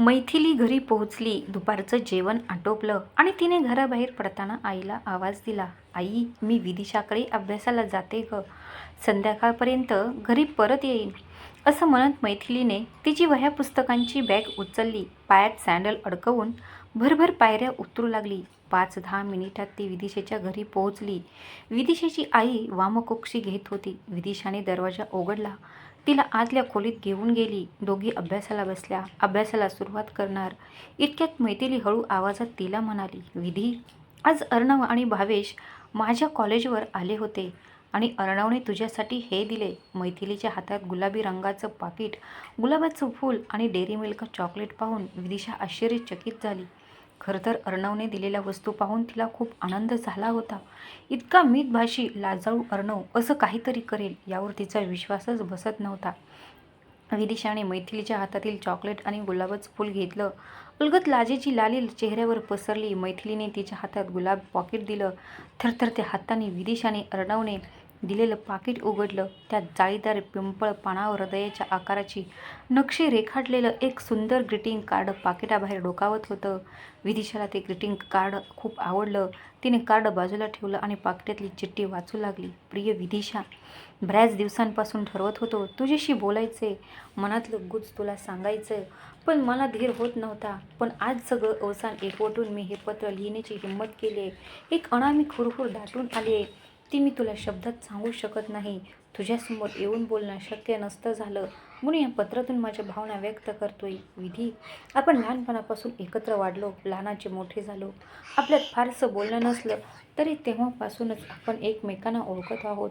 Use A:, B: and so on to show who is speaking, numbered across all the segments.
A: मैथिली घरी पोहोचली. दुपारचं जेवण आटोपलं आणि तिने घराबाहेर पडताना आईला आवाज दिला आई मी विदिशाकडे अभ्यासाला जाते ग. संध्याकाळपर्यंत घरी परत येईन. असं म्हणत मैथिलीने तिची वह्या पुस्तकांची बॅग उचलली पायात सँडल अडकवून भरभर पायऱ्या उतरू लागली. पाच दहा मिनिटात ती विदिशेच्या घरी पोहोचली. विदिशेची आई वामकोक्षी घेत होती. विदिशाने दरवाजा उघडला तिला आतल्या खोलीत घेऊन गेली. दोघी अभ्यासाला बसल्या. अभ्यासाला सुरुवात करणार. इतक्यात मैथिली हळू आवाजात तिला म्हणाली विधी आज अर्णव आणि भावेश माझ्या कॉलेजवर आले होते आणि अर्णवने तुझ्यासाठी हे दिले. मैथिलीच्या हातात गुलाबी रंगाचं पाकिट गुलाबाचं फूल आणि डेअरी मिल्क चॉकलेट पाहून विदिशा आश्चर्यचकित झाली. खरं तर अर्णवने दिलेल्या वस्तू पाहून तिला खूप आनंद झाला होता. इतका मितभाषी लाजाळू अर्णव असं काहीतरी करेल यावर तिचा विश्वासच बसत नव्हता. विदिशाने मैथिलीच्या हातातील चॉकलेट आणि गुलाबाचं फूल घेतलं. अलगत लाजेची लाली चेहऱ्यावर पसरली. मैथिलीने तिच्या हातात गुलाब पॉकेट दिलं. थरथरत्या हाताने विदिशाने अर्णवने दिलेलं पाकिट उघडलं. त्यात जाळीदार पिंपळ पानावर हृदयाच्या आकाराची नक्षी रेखाटलेलं एक सुंदर ग्रीटिंग कार्ड पाकिटाबाहेर डोकावत होतं. विदिशाला ते ग्रीटिंग कार्ड खूप आवडलं. तिने कार्ड बाजूला ठेवलं आणि पाकिटातली चिठ्ठी वाचू लागली. प्रिय विदिशा बऱ्याच दिवसांपासून ठरवत होतो तुझ्याशी बोलायचे. मनातलं गुज तुला सांगायचं. पण मला धीर होत नव्हता. पण आज सगळं अवसान एकवटून मी हे पत्र लिहिण्याची हिंमत केली आहे एक अनामी खुरखुर दाटून आली आहे ती मी तुला शब्दात सांगू शकत नाही. तुझ्यासमोर येऊन बोलणं शक्य नसतं झालं. म्हणून या पत्रातून माझ्या भावना व्यक्त करतोय. विधी आपण लहानपणापासून एकत्र वाढलो लहानाचे मोठे झालो. आपल्यात फारसं बोलणं नसलं तरी तेव्हापासूनच आपण एकमेकांना ओळखत आहोत.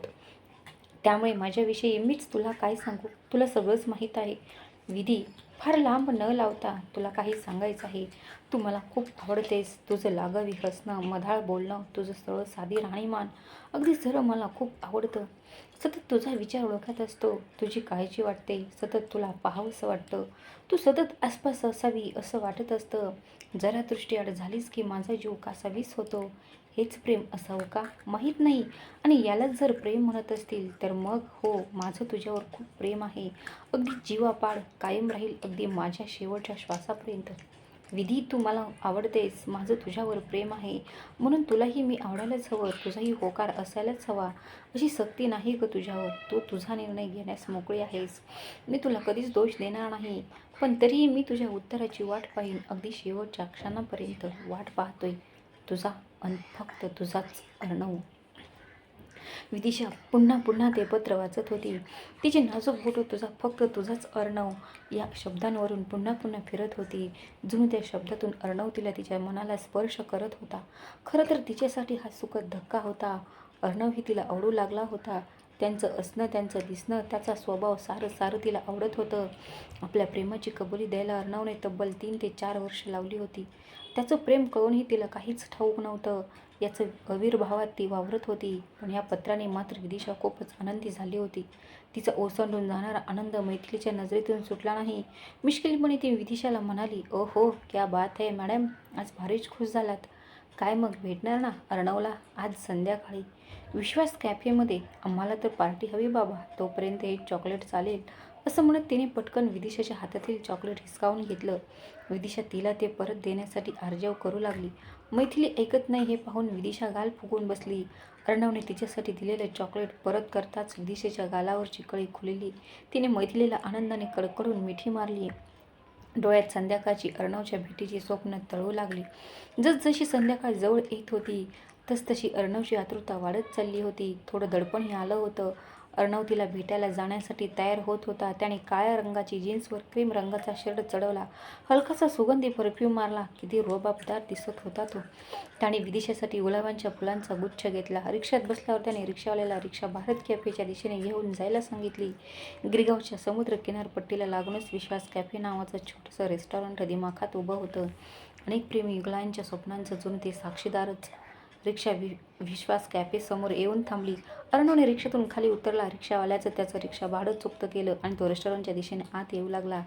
A: त्यामुळे माझ्याविषयी मीच तुला काय सांगू? तुला सगळंच माहीत आहे. विधी फार लांब न लावता तुला काही सांगायचं आहे? तू मला खूप आवडतेस. तुझं लागावी हसणं मधाळ बोलणं तुझं सरळ साधी राहणीमान अगदी सरळ मला खूप आवडतं. सतत तुझा विचार ओळखत असतो. तुझी काळजी वाटते. सतत तुला पाहावंसं वाटतं. तू सतत आसपास असावी असं वाटत असतं. जरा दृष्टीआड झालीस की माझा जीव कासावीस होतो. हेच प्रेम असावं का? माहीत नाही. आणि यालाच जर प्रेम म्हणत असतील तर मग हो माझं तुझ्यावर खूप प्रेम आहे. अगदी जीवापाड कायम राहील अगदी माझ्या शेवटच्या श्वासापर्यंत. विधी तू मला आवडतेस. माझं तुझ्यावर प्रेम आहे. म्हणून तुलाही मी आवडायलाच हवं तुझाही होकार असायलाच हवा. अशी सक्ती नाही ग तुझ्यावर. तू तुझा निर्णय घेण्यास मोकळी आहेस. मी तुला कधीच दोष देणार नाही. पण तरीही मी तुझ्या उत्तराची वाट पाहीन. अगदी शेवटच्या क्षणापर्यंत वाट पाहतोय. तुझा अन फक्त तुझाच अर्णव हो. विदिशा पुन्हा पुन्हा ते पत्र वाचत होती. तिची नाजूक बोटो तुझा फक्त तुझाच अर्णव हो. या शब्दांवरून पुन्हा पुन्हा फिरत होती. जुन त्या शब्दातून अर्णव तिला तिच्या मनाला स्पर्श करत होता. खरं तर तिच्यासाठी हा सुखद धक्का होता. अर्णव ही तिला आवडू लागला होता. त्यांचं असणं त्यांचं दिसणं त्याचा स्वभाव सारं सारं तिला आवडत होतं. आपल्या प्रेमाची कबुली द्यायला अर्णवने तब्बल तीन ते चार वर्ष लावली होती. त्याचं प्रेम कळूनही तिला काहीच ठाऊक नव्हतं. याचं अविर्भावात ती वावरत होती. पण या पत्राने मात्र विदिशा खूपच आनंदी झाली होती. तिचा ओसंडून जाणारा आनंद मैथिलीच्या नजरेतून सुटला नाही. मिश्किलपणे ती विदिशाला म्हणाली ओ हो क्या बात आहे मॅडम. आज भारीच खुश झालात. काय मग भेटणार ना अर्णवला आज संध्याकाळी? विश्वास कॅफेमध्ये आम्हाला तर पार्टी हवी बाबा. तोपर्यंत एक चॉकलेट चालेल. असं म्हणत तिने पटकन विदिशाच्या हातातील चॉकलेट हिसकावून घेतलं. विदिशा तिला ते परत देण्यासाठी आर्जव करू लागली. मैथिली ऐकत नाही हे पाहून विदिशा गाल फुगून बसली. अर्णवने तिच्यासाठी दिलेलं चॉकलेट परत करताच विदिशेच्या गालावरची कळी खुलली. तिने मैथिलीला आनंदाने कडकडून मिठी मारली. डोळ्यात संध्याकाळची अर्णवच्या भेटीची स्वप्न तळू लागली. जसजशी संध्याकाळ जवळ येत होती तसतशी अर्णवची आतुरता वाढत चालली होती. थोडं दडपणही आलं होतं. अर्णव तिला भेटायला जाण्यासाठी तयार होत होता. त्याने काळ्या रंगाची जीन्सवर क्रीम रंगाचा शर्ट चढवला. हलकासा सुगंधी परफ्यूम मारला. किती रोबाबदार दिसत होता तो. त्याने विदिशासाठी गुलाबांच्या फुलांचा गुच्छ घेतला. रिक्षात बसल्यावर त्याने रिक्षावाल्याला रिक्षा भारत कॅफेच्या दिशेने घेऊन जायला सांगितली. गिरगावच्या समुद्र किनारपट्टीला लागूनच विश्वास कॅफे नावाचं छोटंसं रेस्टॉरंट दिमाखात उभं होतं. अनेक प्रेमी युगलांच्या स्वप्नांचं जुन ते साक्षीदारच रिक्षा वि विश्वास कॅफेसमोर येऊन थांबली. अर्णवने रिक्षातून खाली उतरला. रिक्षावाल्याचं त्याचं रिक्षा भाडं चुकतं केलं आणि तो रेस्टॉरंटच्या दिशेने आत येऊ लागला.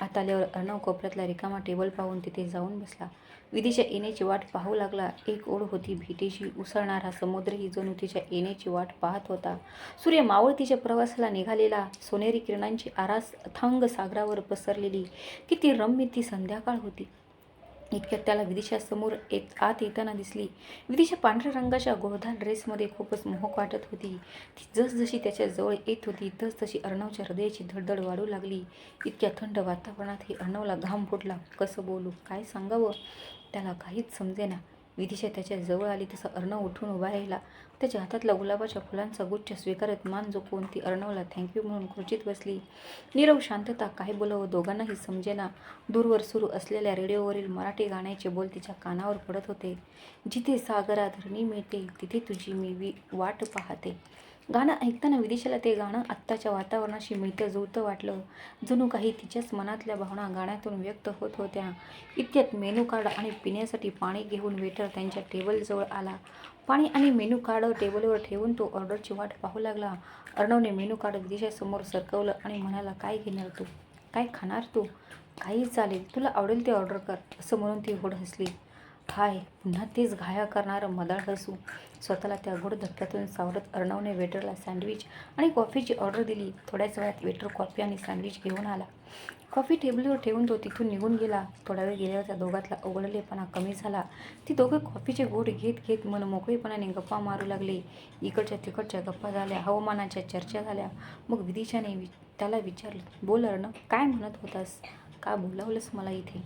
A: आत आल्यावर अर्णव कोपऱ्यातला रिकामा टेबल पाहून तिथे जाऊन बसला. विधीच्या येण्याची वाट पाहू लागला. एक ओढ होती. भेटीची उसळणारा समुद्रही जणू तिच्या येण्याची वाट पाहत होता. सूर्य मावळतीच्या प्रवासाला निघालेला. सोनेरी किरणांची आरास अथांग सागरावर पसरलेली. किती रम्य ती संध्याकाळ होती. इतक्यात त्याला विदिशा समोर येत आत येताना दिसली. विदिशा पांढऱ्या रंगाच्या गोळधार ड्रेसमध्ये खूपच मोहक वाटत होती. ती जसजशी त्याच्याजवळ येत होती तसतशी अर्णवच्या हृदयाची धडधड वाढू लागली. इतक्या थंड वातावरणातही अर्णवला घाम फुटला. कसं बोलू काय सांगावं? त्याला काहीच समजेना. विदिशा त्याच्याजवळ आली तसा अर्णव उठून उभा राहिला. त्याच्या हातातला गुलाबाच्या फुलांचा गुच्छ स्वीकारत मान झोपवून ती अर्णवला थँक्यू म्हणून खुर्चीत बसली. नीरव शांतता काय बोलावं दोघांनाही समजेना. दूरवर सुरू असलेल्या रेडिओवरील मराठी गाण्याचे बोल तिच्या कानावर पडत होते. जिथे सागरा धरणी मिळते तिथे तुझी मी वी वाट पाहते. गाणं ऐकताना विदिशाला ते गाणं आत्ताच्या वातावरणाशी मिळतं जुळतं वाटलं. जणू काही तिच्याच मनातल्या भावना गाण्यातून व्यक्त होत होत्या. इतक्यात मेनू कार्ड आणि पिण्यासाठी पाणी घेऊन वेटर त्यांच्या टेबलजवळ आला. पाणी आणि मेनू कार्ड टेबलवर ठेवून तो ऑर्डरची वाट पाहू लागला. अर्णवने मेनू कार्ड विदिशासमोर सरकवलं आणि म्हणाला काय घेणार तू? काय खाणार तू? काही चालेल. तुला आवडेल ते ऑर्डर कर. असं म्हणून ती होड हसली. हाय पुन्हा तेच घाया करणारं मदाळ हसू स्वतःला त्या गोड धक्क्यातून सावरत अर्णवने वेटरला सँडविच आणि कॉफीची ऑर्डर दिली. थोड्याच वेळात वेटर कॉफी आणि सँडविच घेऊन आला. कॉफी टेबलवर ठेवून तो तिथून निघून गेला. थोडा वेळ गेल्यावर त्या दोघातला अवघडलेपणा कमी झाला. ती दोघं कॉफीचे गोड घेत घेत मन मोकळेपणाने गप्पा मारू लागले. इकडच्या तिकडच्या गप्पा झाल्या हवामानाच्या चर्चा झाल्या. मग विदिशाने वि त्याला विचारलं बोल अर्णव काय म्हणत होतास? का बोलावलंस मला इथे?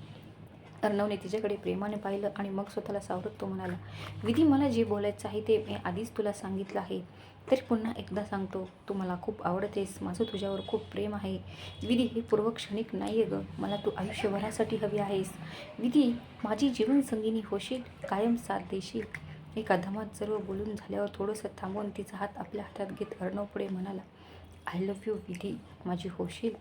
A: अर्णवने तिच्याकडे प्रेमाने पाहिलं आणि मग स्वतःला सावरत तो म्हणाला विधी मला जे बोलायचं आहे ते मी आधीच तुला सांगितलं आहे. तरी पुन्हा एकदा सांगतो तू मला खूप आवडतेस माझं तुझ्यावर खूप प्रेम आहे. विधी हे पूर्वक्षणिक नाही आहे गं मला तू आयुष्यभरासाठी हवी आहेस. विधी माझी जीवनसंगिनी होशील कायम साथ देशील. एका धमात सर्व बोलून झाल्यावर थोडंसं थांबवून तिचा हात आपल्या हातात घेत अर्णव पुढे म्हणाला आय लव्ह यू विधी. माझी होशील.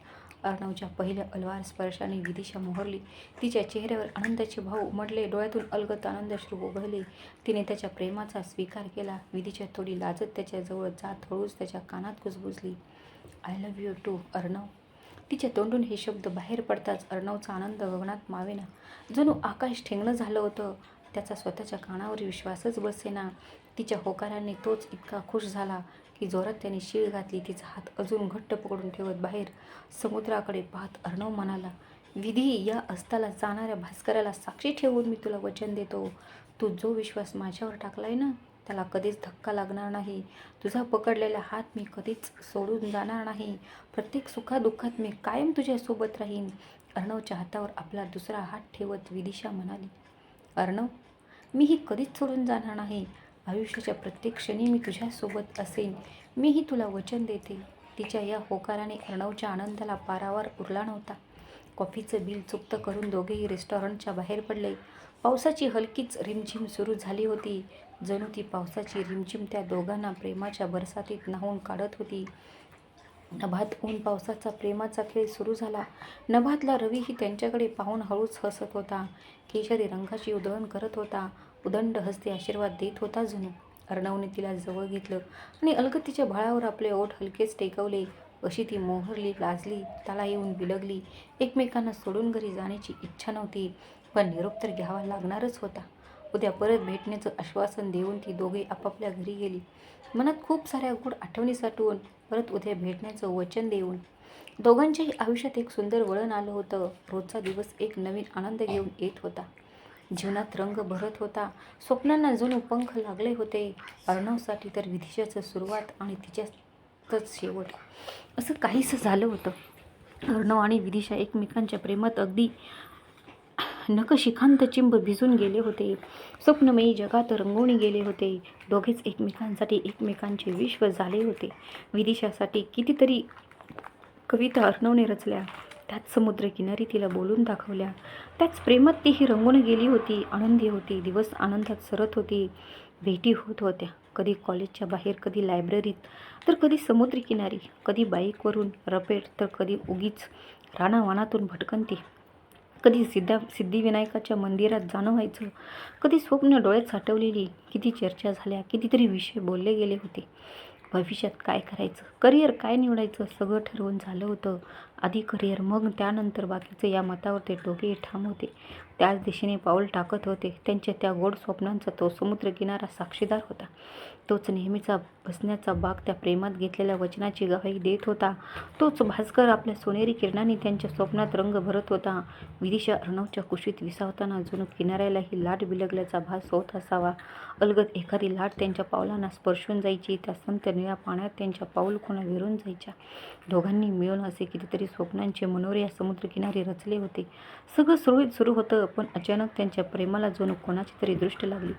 A: अर्णवच्या पहिल्या अलवार स्पर्शाने विधीशा मोहरली. तिच्या चेहऱ्यावर आनंदाचे भाव उमटले. डोळ्यातून अलगत आनंदाश्रू ओघळले तिने त्याच्या प्रेमाचा स्वीकार केला. विधीच्या थोडी लाजत त्याच्याजवळ जात हळूच त्याच्या कानात कुजबुजली. I love you too Arnav. तिच्या तोंडून हे शब्द बाहेर पडताच अर्णवचा आनंद गगनात मावेना. जणू आकाश ठेंगणं झालं होतं. त्याचा स्वतःच्या कानावर विश्वासच बसेना. तिच्या होकाराने तोच इतका खुश झाला. की जोरात त्याने शीळ घातली तिचा हात अजून घट्ट पकडून ठेवत बाहेर समुद्राकडे पाहत अर्णव म्हणाला विधी या अस्ताला जाणाऱ्या भास्कराला साक्षी ठेवून मी तुला वचन देतो. तू जो विश्वास माझ्यावर टाकलाय ना त्याला कधीच धक्का लागणार नाही. तुझा पकडलेला हात मी कधीच सोडून जाणार नाही. प्रत्येक सुखादुःखात मी कायम तुझ्यासोबत राहीन. अर्णवच्या हातावर आपला दुसरा हात ठेवत विदिशा म्हणाली अर्णव मी ही कधीच सोडून जाणार नाही. आयुष्याच्या प्रत्येक क्षणी मी तुझ्यासोबत असेन. मीही तुला वचन देते. तिच्या या होकाराने अर्णवच्या आनंदाला पारावार उरला नव्हता. कॉफीचं बिल चुकतं करून दोघेही रेस्टॉरंटच्या बाहेर पडले. पावसाची हलकीच रिमझिम सुरू झाली होती. जणू ती पावसाची रिमझिम त्या दोघांना प्रेमाच्या बरसातीत न्हावून काढत होती. नभात ऊन पावसाचा प्रेमाचा खेळ सुरू झाला. नभातला रवीही त्यांच्याकडे पाहून हळूच हसत होता. केशरी रंगाची उधळण करत होता. उदंड हस्ते आशीर्वाद देत होता जणू अर्णवने तिला जवळ घेतलं आणि अलगतीच्या भाळावर आपले ओठ हलकेच टेकवले. अशी ती मोहरली लाजली त्याला येऊन बिलगली एकमेकांना सोडून घरी जाण्याची इच्छा नव्हती पण निरोप तर घ्यावा लागणारच होता. उद्या परत भेटण्याचं आश्वासन देऊन ती दोघे आपापल्या घरी गेली. मनात खूप साऱ्या गोड आठवणी साठवून परत उद्या भेटण्याचं वचन देऊन. दोघांच्याही आयुष्यात एक सुंदर वळण आलं होतं. रोजचा दिवस एक नवीन आनंद घेऊन येत होता. जीवनात रंग भरत होता. स्वप्नांना जणू पंख लागले होते. अर्णवसाठी तर विधिशाचं सुरुवात आणि तिच्यातच शेवट. असं काहीसं झालं होतं. अर्णव आणि विदिशा एकमेकांच्या प्रेमात अगदी नकशिखांत चिंब भिजून गेले होते. स्वप्नमयी जगात रंगवून गेले होते. दोघेच एकमेकांसाठी एकमेकांचे विश्व झाले होते. विदिशासाठी कितीतरी कविता अर्णवने रचल्या. त्याच समुद्रकिनारी तिला बोलून दाखवल्या. त्याच प्रेमात तीही रंगून गेली होती आनंदी होती दिवस आनंदात सरत होती. भेटी होत होत्या. कधी कॉलेजच्या बाहेर कधी लायब्ररीत तर कधी समुद्रकिनारी कधी बाईकवरून रपेट तर कधी उगीच रानावानातून भटकंती. कधी सिद्धा सिद्धिविनायकाच्या मंदिरात जाणं व्हायचं. कधी स्वप्न डोळ्यात साठवलेली किती चर्चा झाल्या कितीतरी विषय बोलले गेले होते. भविष्यात काय करायचं? करिअर काय निवडायचं? सगळं ठरवून झालं होतं. आधी करिअर मग त्यानंतर बाकीचं या मतावर ते दोघेही ठाम होते. त्याच दिशेने पाऊल टाकत होते. त्यांच्या त्या गोड स्वप्नांचा तो समुद्रकिनारा साक्षीदार होता. तोच नेहमीचा बसण्याचा बाग त्या प्रेमात घेतलेल्या वचनाची गवाही देत होता. तोच भास्कर आपल्या सोनेरी किरणांनी त्यांच्या स्वप्नात रंग भरत होता. विदिशा अर्णवच्या कुशीत विसावताना जणू किनाऱ्यालाही लाट बिलगल्याचा भास होत असावा. अलगद एखादी लाट त्यांच्या पावलांना स्पर्शून जायची त्या संत निळ्या पाण्यात त्यांच्या पाऊल खुणा विरून जायच्या. दोघांनी मिळून असे कितीतरी स्वप्नांचे मनोरे या समुद्रकिनारी रचले होते. सगळं सुरळीत सुरू होतं पण अचानक त्यांच्या प्रेमाला जणू कोणाची तरी दृष्ट लागली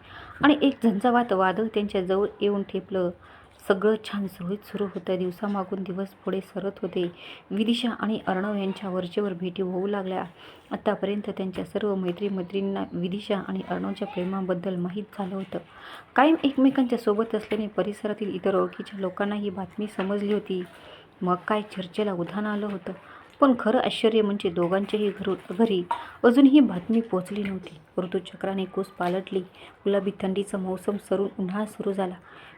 A: आणि एक झंझावात वादळ त्यांच्या जवळ येऊन ठेपलं. सगळं छान सुरळीत सुरू होतं. दिवसामागून दिवस पुढे सरत होते. विदिशा आणि अर्णव यांच्या वरचेवर भेटी होऊ लागल्या. आत्तापर्यंत त्यांच्या सर्व मैत्री मैत्रिणींना विदिशा आणि अर्णवच्या प्रेमाबद्दल माहीत झालं होतं. कायम एकमेकांच्या सोबत असल्याने परिसरातील इतर ओळखीच्या लोकांना ही बातमी समजली होती. मग काय चर्चेला उधाण आलं होतं? पण खरं आश्चर्य म्हणजे दोघांच्याही घरू घरी अजूनही ही बातमी पोचली नव्हती. ऋतुचक्राने कूस पालटली. गुलाबी थंडीचा मौसम सरून उन्हाळा सुरू झाला.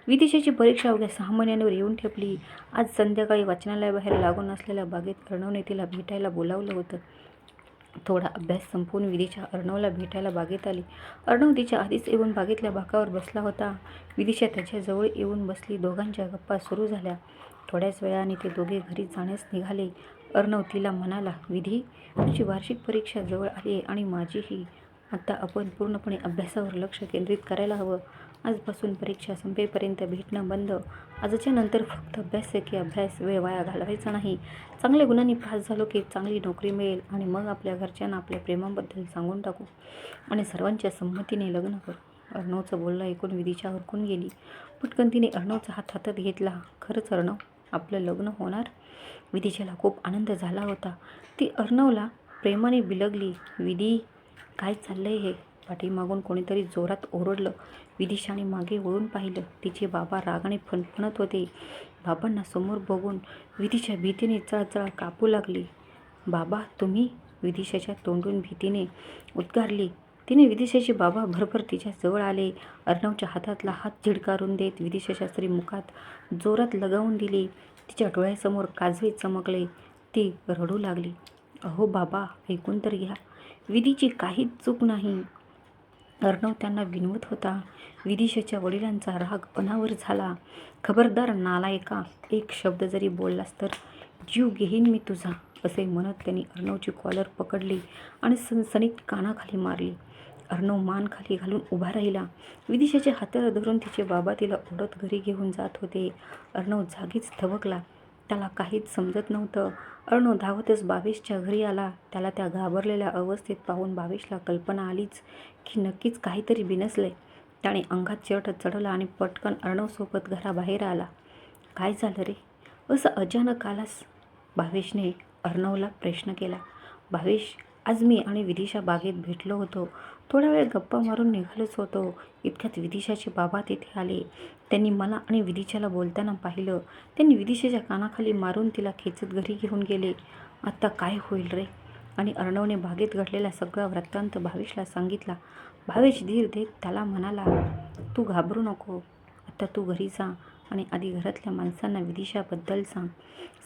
A: विदेशाची परीक्षा अवघ्या सहा महिन्यांवर येऊन ठेपली. आज संध्याकाळी वाचनालयाबाहेर लागून असलेल्या बागेत अर्णवने तिला भेटायला बोलावलं होतं. थोडा अभ्यास संपवून विदिशा अर्णवला भेटायला बागेत आली. अर्णव तिच्या आधीच येऊन बागेतल्या भाकावर बसला होता. विदिशा त्याच्याजवळ येऊन बसली. दोघांच्या गप्पा सुरू झाल्या. थोड्याच वेळाने ते दोघे घरी जाण्यास निघाले. अर्णव तिला म्हणाला विधी तुझी वार्षिक परीक्षा जवळ आली आहे आणि माझीही. आता आपण पूर्णपणे अभ्यासावर लक्ष केंद्रित करायला हवं. आजपासून परीक्षा संपेपर्यंत भेटणं बंद. आजच्या नंतर फक्त अभ्यास आहे की अभ्यास. वेळ वाया घालवायचा नाही. चांगल्या गुणांनी पास झालो की चांगली नोकरी मिळेल आणि मग आपल्या घरच्यांना आपल्या प्रेमाबद्दल सांगून टाकू आणि सर्वांच्या संमतीने लग्न करू. अर्णवचं बोलणं ऐकून विधीच्या हरकून गेली. पटकन तिने अर्णवचा हात हातात घेतला. खरंच अर्णव आपलं लग्न होणार? विधीच्याला खूप आनंद झाला होता. ती अर्णवला प्रेमाने बिलगली. विधी काय चाललंय हे? पाठीमागून कोणीतरी जोरात ओरडलं. विदिशाने मागे वळून पाहिलं. तिचे बाबा रागाने फणफणत होते. बाबांना समोर बघून विदिशा भीतीने चळचळ कापू लागली. बाबा तुम्ही? विदिशाच्या तोंडून भीतीने उद्गारली. तिने विदिशेचे बाबा भरभर तिच्या जवळ आले. अर्णवच्या हातातला हात झिडकारून देत विदिशाशास्त्री मुखात जोरात लगावून दिली. तिच्या डोळ्यासमोर काजवे चमकले. ती रडू लागली. अहो बाबा ऐकून तर घ्या. विधीची काहीच चूक नाही. अर्णव त्यांना विनवत होता. विदिशाच्या वडिलांचा राग अनावर झाला. खबरदार नालायका एक शब्द जरी बोललास तर जीव घेईन मी तुझा असे म्हणत त्यांनी अर्णवची कॉलर पकडली आणि सनसनीत कानाखाली मारली. अर्णव मान खाली घालून उभा राहिला. विदिशाचे हाताला धरून तिचे बाबा तिला ओढत घरी घेऊन जात होते. अर्णव जागीच थबकला. त्याला काहीच समजत नव्हतं. अर्णव धावतच बावेशच्या घरी आला. त्याला त्या घाबरलेल्या अवस्थेत पाहून बावेशला कल्पना आलीच की नक्कीच काहीतरी बिनसले त्याने अंगात शर्ट चढवला आणि पटकन अर्णवसोबत घराबाहेर आला. काय झालं रे? असं अचानक आलास? भावेशने अर्णवला प्रश्न केला. भावेश आज मी आणि विदिशा बागेत भेटलो होतो. थोडा वेळ गप्पा मारून निघालोच होतो. इतक्यात विदिशाचे बाबा तिथे आले. त्यांनी मला आणि विदिशाला बोलताना पाहिलं. त्यांनी विदिशाच्या कानाखाली मारून तिला खेचत घरी घेऊन गेले. आत्ता काय होईल रे? आणि अर्णवने बागेत घडलेला सगळा वृत्तांत भावेशला सांगितला. भावेश धीर देत त्याला म्हणाला तू घाबरू नको. आता तू घरी जा आणि आधी घरातल्या माणसांना विदिशाबद्दल सांग.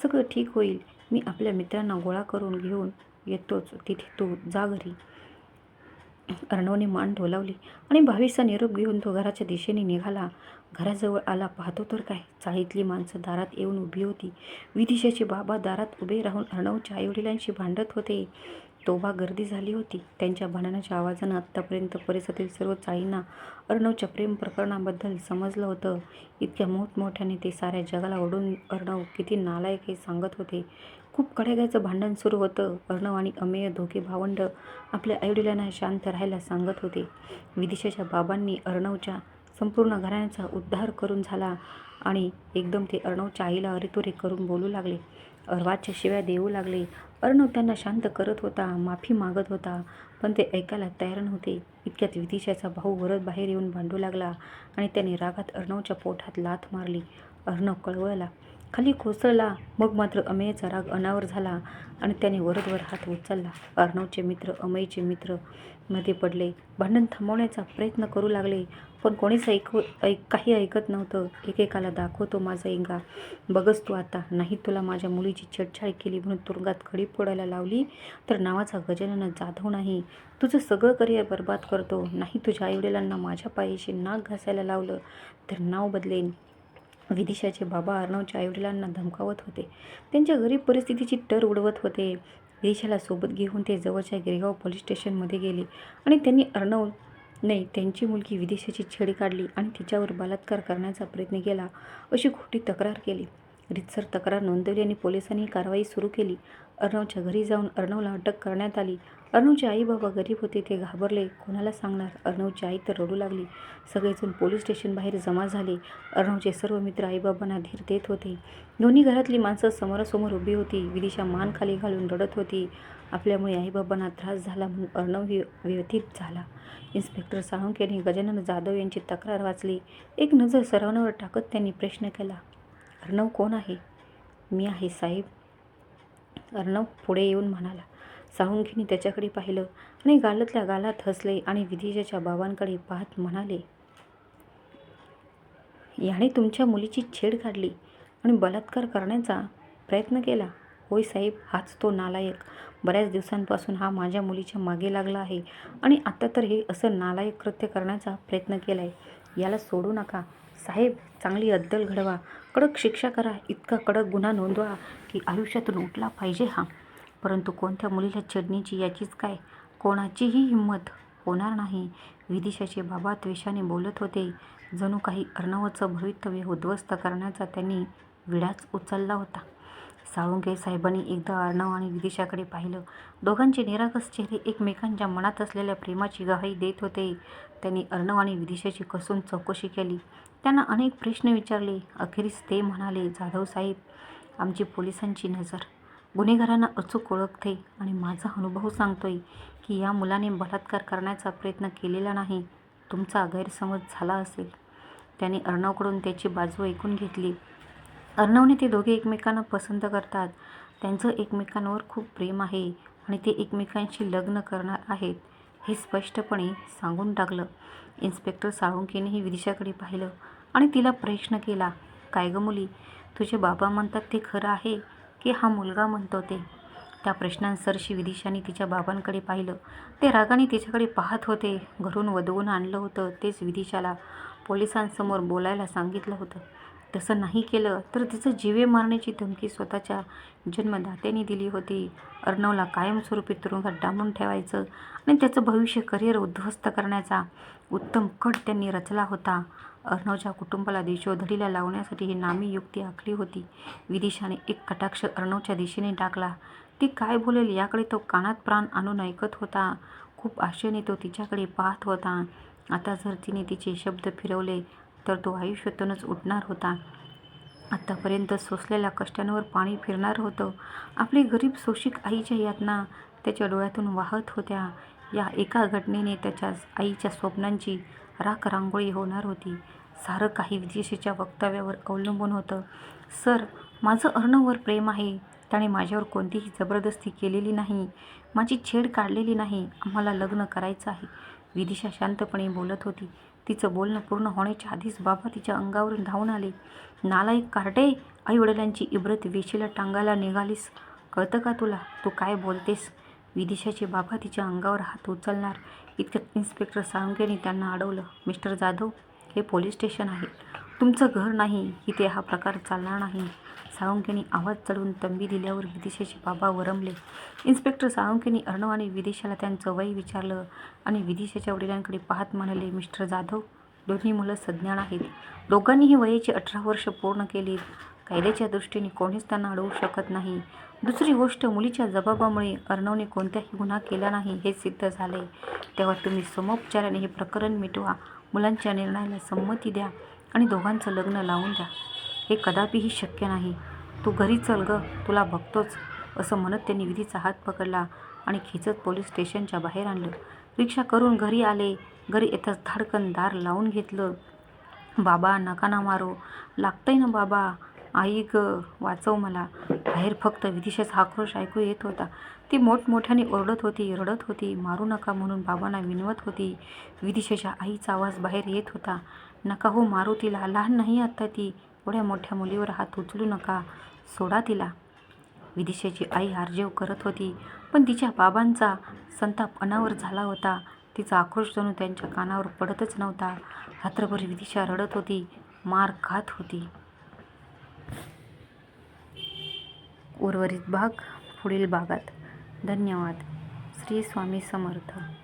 A: सगळं ठीक होईल. मी आपल्या मित्रांना गोळा करून घेऊन येतोच. तिथे तू जा घरी. अर्णवने मान डोलावली आणि भावीचा निरोप घेऊन तो घराच्या दिशेने निघाला. घराजवळ आला. पाहतो तर काय? चाळीतली माणसं दारात येऊन उभी होती. विदिशाचे बाबा दारात उभे राहून अर्णवच्या आईवडिलांशी भांडत होते. तोबा गर्दी झाली होती. त्यांच्या भांडणाच्या आवाजानं आत्तापर्यंत परिसरातील सर्व चाळींना अर्णवच्या प्रेम प्रकरणाबद्दल समजलं होतं. इतक्या मोठमोठ्याने ते साऱ्या जगाला ओढून अर्णव किती नालायक हे सांगत होते. खूप कडेगायचं भांडण सुरू होतं. अर्णव आणि अमेय दोघे भावंड आपल्या आईवडिलांना शांत राहायला सांगत होते. विदिशाच्या बाबांनी अर्णवच्या संपूर्ण घराण्याचा उद्धार करून झाला आणि एकदम ते अर्णवच्या आईला अरेतोरे करून बोलू लागले. अर्वाच्या शिव्या देऊ लागले. अर्णव त्यांना शांत करत होता माफी मागत होता पण ते ऐकायला तयार नव्हते. इतक्यात विदिशाचा भाऊ वरद बाहेर येऊन भांडू लागला आणि त्याने रागात अर्णवच्या पोटात लाथ मारली. अर्णव कळवळला. खाली कोसळला. मग मात्र अमेयचा राग अनावर झाला आणि त्याने वरदवर हात उचलला. अर्णवचे मित्र अमेयचे मित्रमध्ये पडले. भांडण थांबवण्याचा प्रयत्न करू लागले. पण कोणीच ऐकू ऐक काही ऐकत नव्हतं. एकेकाला दाखवतो माझा इंगा. बघस तू आता. नाही तुला माझ्या मुलीची छेडछाड केली म्हणून तुरुंगात खडी फोडायला लावली तर नावाचा गजानन जाधव नाही. तुझं सगळं करिअर बर्बाद करतो. नाही तुझ्या आईवडिलांना माझ्या पायाशी नाक घासायला लावलं तर नाव बदलेन. विदिशाचे बाबा अर्णवच्या आईवडिलांना धमकावत होते. त्यांच्या गरीब परिस्थितीची टर उडवत होते. विदिशाला सोबत घेऊन ते जवळच्या गिरगाव पोलीस स्टेशनमध्ये गेले आणि त्यांनी अर्णव नाही त्यांची मुलगी विदेशाची छेड काढली आणि तिच्यावर बलात्कार करण्याचा प्रयत्न केला अशी खोटी तक्रार केली. रितसर तक्रार नोंदवली आणि पोलिसांनी कारवाई सुरू केली. अर्णवच्या घरी जाऊन अर्णवला अटक करण्यात आली. अर्णवचे आई बाबा गरीब होते ते घाबरले. कोणाला सांगणार? अर्णवची आई तर रडू लागली. सगळेजण पोलीस स्टेशन बाहेर जमा झाले. अर्णवचे सर्व मित्र आईबाबांना धीर देत होते. दोन्ही घरातली माणसं समोरासमोर उभी होती. विदिशा मान खाली घालून रडत होती. आपल्यामुळे आईबाबांना त्रास झाला म्हणून अर्णव वि व्यथित झाला. इन्स्पेक्टर साळुंक यांनी गजानन जाधव यांची तक्रार वाचली. एक नजर सर्वांवर टाकत त्यांनी प्रश्न केला अर्णव कोण आहे? मी आहे साहेब. अर्णव पुढे येऊन म्हणाला साळुंखेंनी त्याच्याकडे पाहिलं आणि गालातल्या गालात हसले आणि विदिशाच्या बाबांकडे पाहत म्हणाले याने तुमच्या मुलीची छेड काढली आणि बलात्कार करण्याचा प्रयत्न केला. होय साहेब हाच तो नालायक. बऱ्याच दिवसांपासून हा माझ्या मुलीच्या मागे लागला आहे आणि आता तर हे असं नालायक कृत्य करण्याचा प्रयत्न केला आहे याला सोडू नका. साहेब चांगली अद्दल घडवा. कडक शिक्षा करा. इतका कडक गुन्हा नोंदवा की आयुष्यातून उठला पाहिजे हा. परंतु कोणत्या मुलीला छेडण्याची याचीच काय? कोणाचीही हिंमत होणार नाही. विदिशाचे बाबा त्वेषाने बोलत होते जणू काही अर्णवाचं भवितव्य उद्ध्वस्त करण्याचा त्यांनी विडाच उचलला होता. साळुंके साहेबांनी एकदा अर्णव आणि विदिशाकडे पाहिलं. दोघांचे निरागस चेहरे एकमेकांच्या मनात असलेल्या प्रेमाची गवाही देत होते. त्यांनी अर्णव आणि विदिशाची कसून चौकशी केली. त्यांना अनेक प्रश्न विचारले. अखेरीस ते म्हणाले जाधव साहेब आमची पोलिसांची नजर. गुन्हेगारांना अचूक ओळखते आणि माझा अनुभव सांगतोय की या मुलाने बलात्कार करण्याचा प्रयत्न केलेला नाही. तुमचा गैरसमज झाला असेल. त्याने अर्णवकडून त्याची बाजू ऐकून घेतली. अर्णवने ते दोघे एकमेकांना पसंत करतात. त्यांचं एकमेकांवर खूप प्रेम आहे आणि ते एकमेकांशी लग्न करणार आहेत. हे स्पष्टपणे सांगून टाकलं. इन्स्पेक्टर साळुंकेनेही विदिशाकडे पाहिलं आणि तिला प्रश्न केला काय गं मुली तुझे बाबा म्हणतात ते खरं आहे की हा मुलगा म्हणतो ते? त्या प्रश्नांसरशी विदिशाने तिच्या बाबांकडे पाहिलं. ते रागाने तिच्याकडे पाहत होते. घरून वधवून आणलं होतं तेच विदिशाला पोलिसांसमोर बोलायला सांगितलं होतं. तसं नाही केलं तर तिचं जीवे मारण्याची धमकी स्वतःच्या जन्मदात्याने दिली होती. अर्णवला कायमस्वरूपी तुरुंगात डांबून ठेवायचं आणि त्याचं भविष्य करिअर उद्ध्वस्त करण्याचा उत्तम कट त्यांनी रचला होता. अर्णवच्या कुटुंबाला देशोधडीला लावण्यासाठी ही नामी युक्ती आखली होती. विदिशाने एक कटाक्ष अर्णवच्या दिशेने टाकला. ती काय बोलेल याकडे तो कानात प्राण आणून ऐकत होता. खूप आशेने तो तिच्याकडे पाहत होता. आता जर तिने तिचे शब्द फिरवले तर तो आयुष्यातूनच उठणार होता. आत्तापर्यंत सोसलेल्या कष्टांवर पाणी फिरणार होतं. आपली गरीब सोशिक आईच्या यातना त्याच्या डोळ्यातून वाहत होत्या. या एका घटनेने त्याच्या आईच्या स्वप्नांची राख रांगोळी होणार होती. सारं काही विदेशीच्या वक्तव्यावर अवलंबून होतं. सर माझं अर्णववर प्रेम आहे. त्याने माझ्यावर कोणतीही जबरदस्ती केलेली नाही. माझी छेड काढलेली नाही. आम्हाला लग्न करायचं आहे विदिशा शांतपणे बोलत होती. तिचं बोलणं पूर्ण होण्याच्या आधीच बाबा तिच्या अंगावरून धावून आले. नालायक कार्टे आईवडिलांची इब्रत वेशीला टांगायला निघालीस. कळतं का तुला? तू काय बोलतेस? विदिशाचे बाबा तिच्या अंगावर हात उचलणार. इतक्यात इन्स्पेक्टर साळुंकेने त्यांना अडवलं. मिस्टर जाधव हे पोलीस स्टेशन आहे. तुमचं घर नाही इथे हा प्रकार चालणार नाही. साळुंकेनी आवाज चढवून तंबी दिल्यावर विदिशेचे बाबा वरमले. इन्स्पेक्टर साळुंकेनी अर्णव आणि विदिशाला त्यांचं वय विचारलं आणि विदिशाच्या वडिलांकडे पाहत म्हणाले मिस्टर जाधव दोन्ही मुलं सज्ञान आहेत. दोघांनीही वयाची अठरा वर्ष पूर्ण केली कायद्याच्या दृष्टीने कोणीच त्यांना अडवू शकत नाही. दुसरी गोष्ट मुलीच्या जबाबामुळे अर्णवने कोणताही गुन्हा केला नाही हे सिद्ध झाले तेव्हा तुम्ही समोपचाराने हे प्रकरण मिटवा. मुलांच्या निर्णयाला संमती द्या. आणि दोघांचं लग्न लावून द्या. हे कदापिही शक्य नाही. तू घरी चल ग तुला बघतोच. असं म्हणत त्यांनी विधीचा हात पकडला आणि खेचत पोलीस स्टेशनच्या बाहेर आणलं. रिक्षा करून घरी आले. घरी येताच धाडकन दार लावून घेतलं. बाबा नका ना मारो. लागतंय ना बाबा. आई ग वाचव मला. बाहेर फक्त विदिशाचा आक्रोश ऐकू येत होता. ती मोठमोठ्याने ओरडत होती रडत होती. मारू नका म्हणून बाबांना विनवत होती. विदिशाच्या आईचा आवाज बाहेर येत होता. नका हो मारू तिला. लहान नाही आत्ता ती. एवढ्या मोठ्या मुलीवर हात उचलू नका. सोडा तिला. विदिशाची आई आर्जव करत होती. पण तिच्या बाबांचा संताप अनावर झाला होता. तिचा आक्रोश जणू त्यांच्या कानावर पडतच नव्हता. रात्रभर विदिशा रडत होती. मार खात होती. उर्वरित भाग पुढील भागात. धन्यवाद. श्री स्वामी समर्थ.